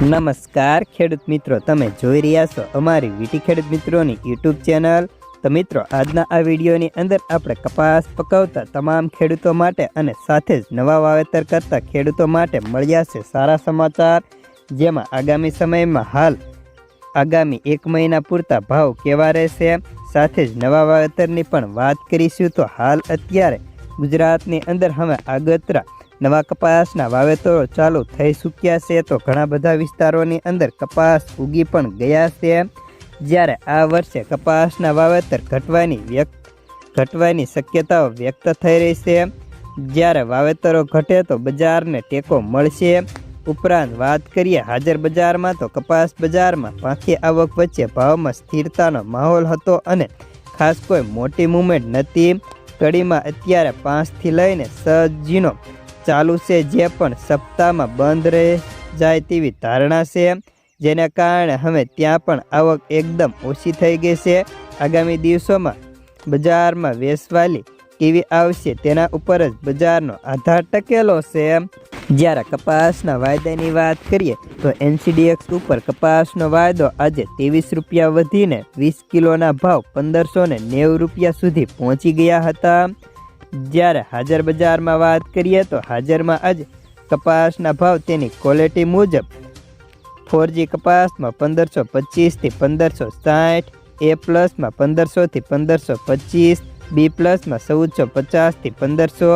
નમસ્કાર ખેડૂત મિત્રો, તમે જોઈ રહ્યા છો અમારી વીટી ખેડૂત મિત્રોની યુટ્યુબ ચેનલ. તો મિત્રો, આજના આ વિડીયોની અંદર આપણે કપાસ પકવતા તમામ ખેડૂતો માટે અને સાથે જ નવા વાવેતર કરતા ખેડૂતો માટે મળ્યા છે સારા સમાચાર. જેમાં આગામી સમયમાં હાલ આગામી એક મહિના પૂરતા ભાવ કેવા રહેશે? સાથે જ નવા વાવેતરની પણ વાત કરીશું તો હાલ અત્યારે ગુજરાતની અંદર હવે આગતરા નવા કપાસના વાવેતરો ચાલુ થઈ ચૂક્યા છે તો ઘણા બધા વિસ્તારોની અંદર કપાસ ઉગી પણ ગયા છે. જ્યારે આ વર્ષે કપાસના વાવેતર ઘટવાની વ્યક્ત, ઘટવાની શક્યતાઓ વ્યક્ત થઈ રહી છે. જ્યારે વાવેતરો ઘટે તો બજારને ટેકો મળશે. ઉપરાંત વાત કરીએ હાજર બજારમાં તો કપાસ બજારમાં પાંખી આવક વચ્ચે ભાવમાં સ્થિરતાનો માહોલ હતો અને ખાસ કોઈ મોટી મૂવમેન્ટ નથી કડીમાં અત્યારે પાંચથી લઈને સજીનો ચાલુ છે, જે પણ સપ્તાહમાં બંધ રહી જાય તેવી ધારણા છે. જેને કારણે હવે ત્યાં પણ આવક એકદમ ઓછી થઈ ગઈ છે. આગામી દિવસોમાં બજારમાં વેસવાલી કેવી આવશે તેના ઉપર જ બજારનો આધાર ટકેલો છે. જ્યારે કપાસના વાયદાની વાત કરીએ, તો એનસીડીએક્સ ઉપર કપાસનો વાયદો આજે ત્રેવીસ રૂપિયા વધીને વીસ કિલોના ભાવ પંદરસો ને નેવું રૂપિયા સુધી પહોંચી ગયા હતા. જ્યારે હાજર બજારમાં વાત કરીએ તો હાજરમાં આજે કપાસના ભાવ તેની ક્વોલિટી મુજબ ફોરજી કપાસમાં પંદરસો પચીસથી પંદરસો સાઠ એ પ્લસમાં પંદરસોથી પંદરસો પચીસ બી પ્લસમાં ચૌદસો પચાસથી પંદરસો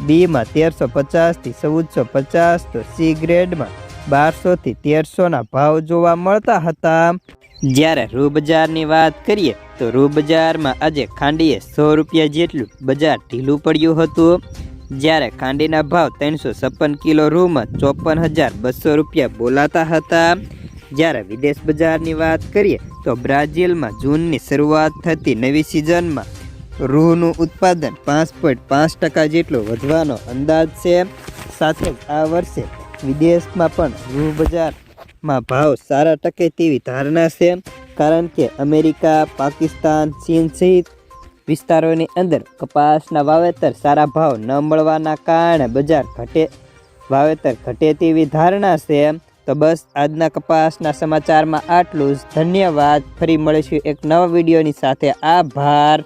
બીમાં તેરસો પચાસથી ચૌદસો પચાસ, તો સી ગ્રેડમાં બારસોથી તેરસોના ભાવ જોવા મળતા હતા. જ્યારે રૂ બજારની વાત કરીએ, તો રૂ બજારમાં આજે ખાંડીએ સો રૂપિયા જેટલું બજાર ઢીલું પડ્યું હતું. જ્યારે ખાંડીના ભાવ ત્રણસો છપ્પન કિલો રૂમાં ચોપન હજાર બસો રૂપિયા બોલાતા હતા. જ્યારે વિદેશ બજારની વાત કરીએ, તો બ્રાઝિલમાં જૂનની શરૂઆત થતી નવી સિઝનમાં રૂનું ઉત્પાદન પાંચ પોઈન્ટ પાંચ ટકા જેટલું વધવાનો અંદાજ છે. સાથે આ વર્ષે વિદેશમાં પણ રૂ બજારમાં ભાવ સારા ટકે તેવી ધારણા છે, કારણ કે અમેરિકા, પાકિસ્તાન, ચીન સહિત વિસ્તારોની અંદર કપાસના વાવેતર સારા ભાવ ન મળવાના કારણે બજાર ઘટે, વાવેતર ઘટે તેવી ધારણા છે, તો બસ આજના કપાસના સમાચારમાં આટલું જ. ધન્યવાદ. ફરી મળીશું એક નવા વિડીયોની સાથે. આભાર.